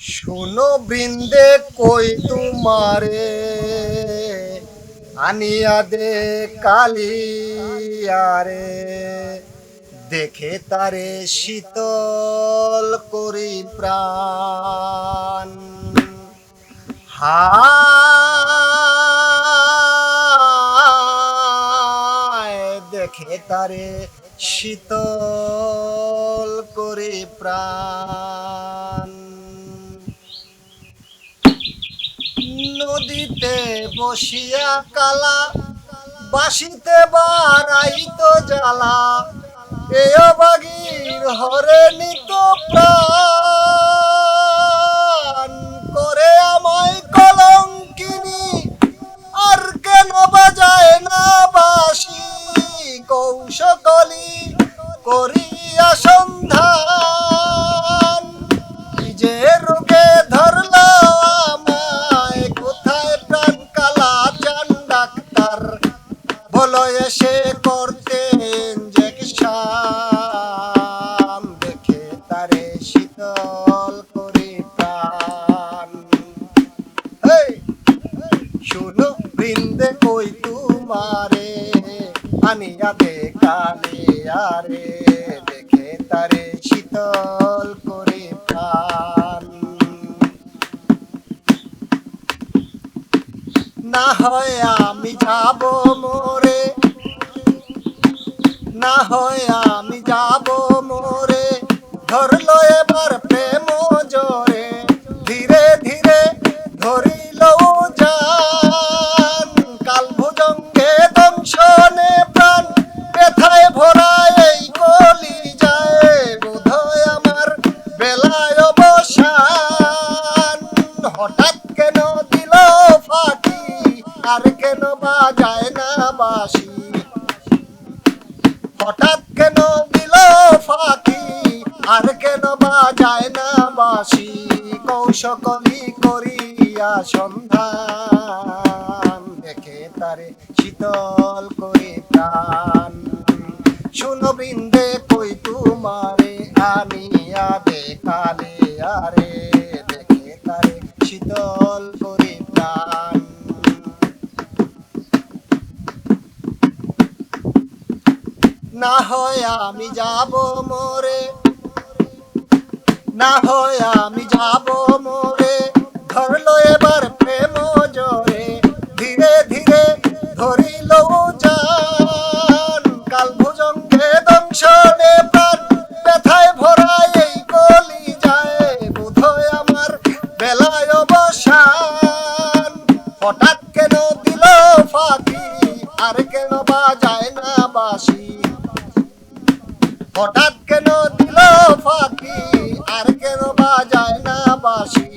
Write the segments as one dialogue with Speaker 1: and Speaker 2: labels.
Speaker 1: শুনো বৃন্দে, কই তোমারে? আনিয়া দে কালিয়ারে। দেখে তারে শীতল করি প্রাণ। হায় দেখে তারে শীতল করে প্রাণ। নদীতে বসিয়া কালা বাসিতে বারাইতো জ্বালা। এ বাগির হরে নিত প্রাণ বলো এসে করতে ইঞ্জেকশন দেখে তারে শীতল করে প্রাণ। শুনো বৃন্দে কই তুমারে আনিয়া দে কালে আরে। দেখে তারে শীতল করে প্রাণ। না হয় আমি যাব মোরে না হয় আমি যাব মোরে। ধরলো এবার প্রেম জোরে। ধীরে ধীরে ধরিল যান কাল ভুজঙ্গে দংশনে প্রাণ। ব্যথায় ভরা এই কলি যায় বোধয় আমার বেলায় অবসান। হঠাৎ কেন দিল ফাঁকি? আর কেন বাজায় না বাসি হঠাৎ কেন দিল ফাঁকি? আর কেন বাজায় না বাসি কৌশকলি করিয়া সন্ধান দেখে তারে শীতল করে প্রাণ। শুনো বৃন্দে কই তোমারে? আনিয়া দে কালে আরে। না হয় আমি যাব মোরে। না হয় আমি যাব মোরে। ধরলো এবার প্রেম জোরে। ধীরে ধীরে ধরিল যান কাল ভুজঙ্গে দংশনে প্রাণ ব্যথায় ভরা এই কলি যায়। বোধয় আমার বেলায় অবসান। হঠাৎ কেন দিল ফাঁকি? আর কেন বাজায় হঠাৎ কেন দিল ফাঁকি? আর কেন বাজায় না বাসি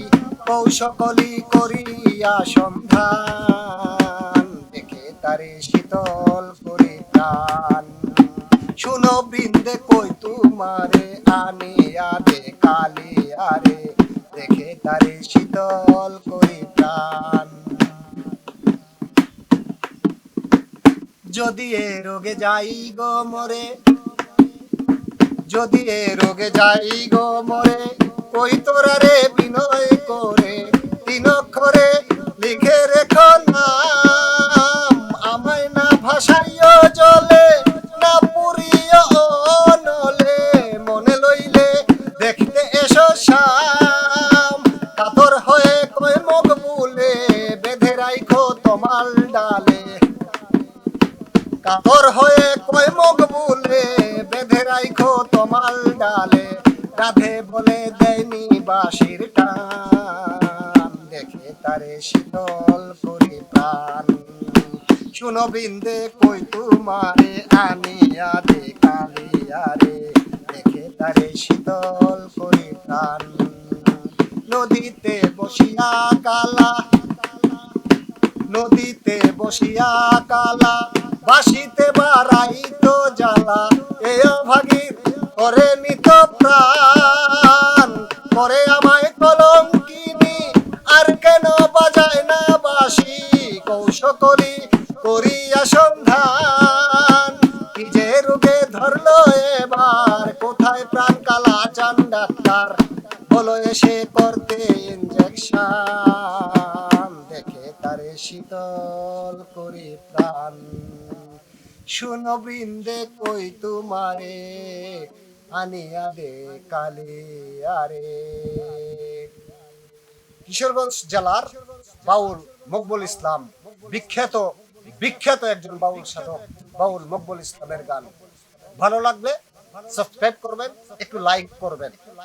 Speaker 1: কৌশকলি করিয়া সন্ধান দেখে তারে শীতল করে প্রাণ। শুনো বৃন্দে কই তোমারে আনিয়া দে কালি আরে? দেখে তারে শীতল করে প্রাণ। যদি এ রোগে যাই গো মরে যদি এ রোগে যাই গো মরে কই তোরা রে বিনয় করে তিন অক্ষরে লিখে রেখো নাম আমায় না ভাসাইও জলে, না পুরিও নলে, মনে লইলে দেখতে এসো শাম কাতর হয়ে কই মুখ বুলে, বেঁধে রাইখো তোমার ডালে। কাতর হয়ে কই মুখ বুলে ডালে, রাধে বলে দেয়নি বাসির টান। দেখে তারে শীতল করে প্রাণ। শুনো বৃন্দে, কই তোমারে আনিয়া দে কালিয়ারে দেখে তারে শীতল করে প্রাণ। নদীতে বসিয়া কালা, নদীতে বসিয়া কালা বাসিতে বারাইতো জ্বালা। এ ভাগির চান ডাক্তার বলো এসে করতে শান দেখে তারে শীতল করে প্রাণ। শুনো বৃন্দে, কই তোমারে? আনিয়া দে কালে আরে। কিশোরগঞ্জ জেলার বাউল মকবুল ইসলাম, বিখ্যাত বিখ্যাত একজন বাউল সাধক, বাউল মকবুল ইসলামের গান। ভালো লাগলে সাবস্ক্রাইব করবেন একটু লাইক করবেন।